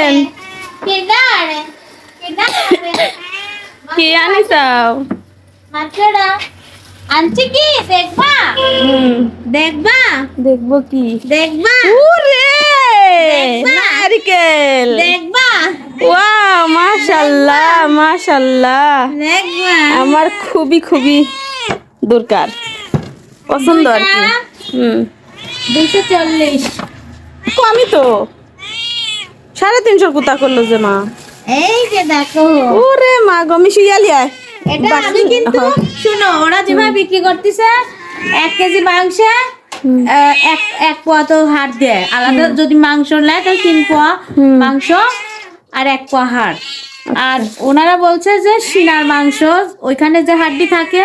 আনছেন কি আনিসাও আনছি কি দেখবা দেখবা দেখব কি দেখবা উরে দেখবা? নারকেল দেখবা ওয়াও মাশাআল্লাহ মাশাআল্লাহ দেখবা আমার খুবই খুবই দরকার পছন্দ আর কি হুম দুশো চল্লিশ। কমই তো সাড়ে তিনশোর কোথা করল যে মা। এই যে দেখো। ওরে মা গমি শিয়ালি আয়। এটা আমি কিন্তু শুনো ওরা যেভাবে বিক্রি করতেছে এক কেজি মাংস এক এক পোয়া তো হাড় দেয়। আলাদা যদি মাংস নেয় তাহলে তিন পোয়া। মাংস আর এক পোয়া হাড়। আর ওনারা বলছে যে সিনার মাংস ওইখানে যে হাড্ডি থাকে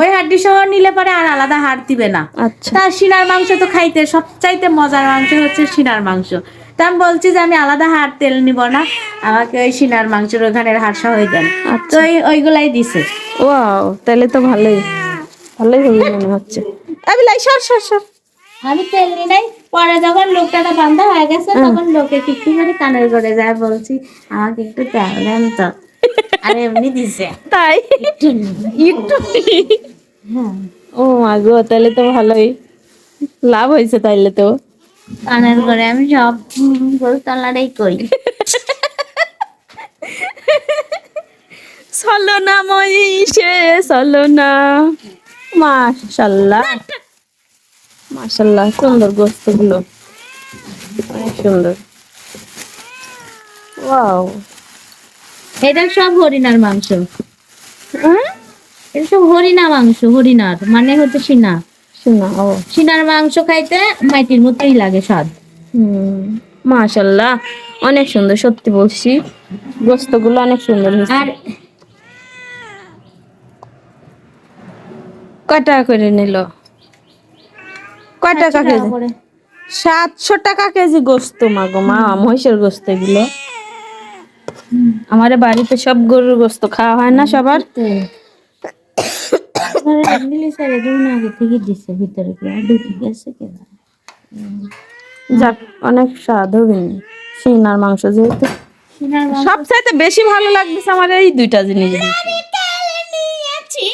ওই হাড্ডি সহ নিলে পরে আর আলাদা হাড় দিবে না। আচ্ছা। তা সিনার মাংস তো খাইতে সবচাইতে মজার মাংস হচ্ছে সিনার মাংস। তা আমি বলছি যে আমি আলাদা হাড় তেল নিব না। আমাকে ওই সিনার মাংসের ওখানের হাড় সহই দেন। আচ্ছা। তো ওই ওইগুলাই দিছে। ও তাহলে তো ভালোই। ভালোই হবে মনে হচ্ছে। আবিলাই সর সর সর। আমি তেল নি নাই। পরে যখন লোকটা বান্ধা হয়ে গেছে তখন লোকে কিট্টি করে কানের করে যায় বলছি আমাকে একটু তেল দেন তো। আর এমনি দিছে। তাই? একটু একটু হ্যাঁ। ও মা গো তাহলে তো ভালোই। লাভ হয়েছে তাইলে তো। কানের করে আমি সব গোলতলাটাই কই। চলো না মহিষে চলো না মাশাল্লাহ। মাশাল্লাহ সুন্দর গোস্তগুলো অনেক সুন্দর। ওয়াও। এটা সব হরিণার মাংস। এটা সব হরিণা মাংস হরিণার মানে হচ্ছে সিনা। ও। সিনার মাংস খাইতে মাটির মতোই লাগে স্বাদ। হুম। মাশাল্লাহ অনেক সুন্দর সত্যি বলছি। গোস্তগুলো অনেক সুন্দর আর কয় টাকা করে নিল? কয় টাকা কেজি? সাতশো টাকা কেজি গোস্ত মা গো মা মহিষের গোস্ত এগুলো। আমাদের বাড়িতে সব গরুর গোস্ত খাওয়া হয় না সবার? না আগে থেকে দিচ্ছে ভিতরে কি আর ঢুকে গেছে কেন যাক অনেক স্বাদ হবে। সিনার মাংস যেহেতু। সবচাইতে বেশি ভালো লাগতেছে আমার এই দুইটা জিনিস। নিয়েছি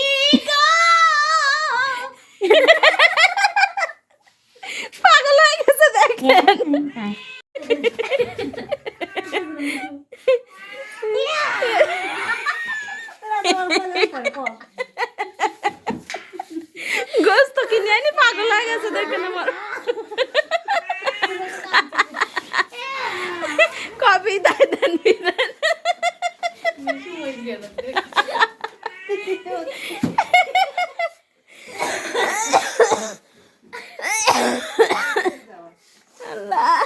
পাগল হয়ে গেছে দেখেন। গোস্ত কিনে আনি পাগল হয়ে গেছে দেখেন আমার। কবি দায় দেন আল্লাহ।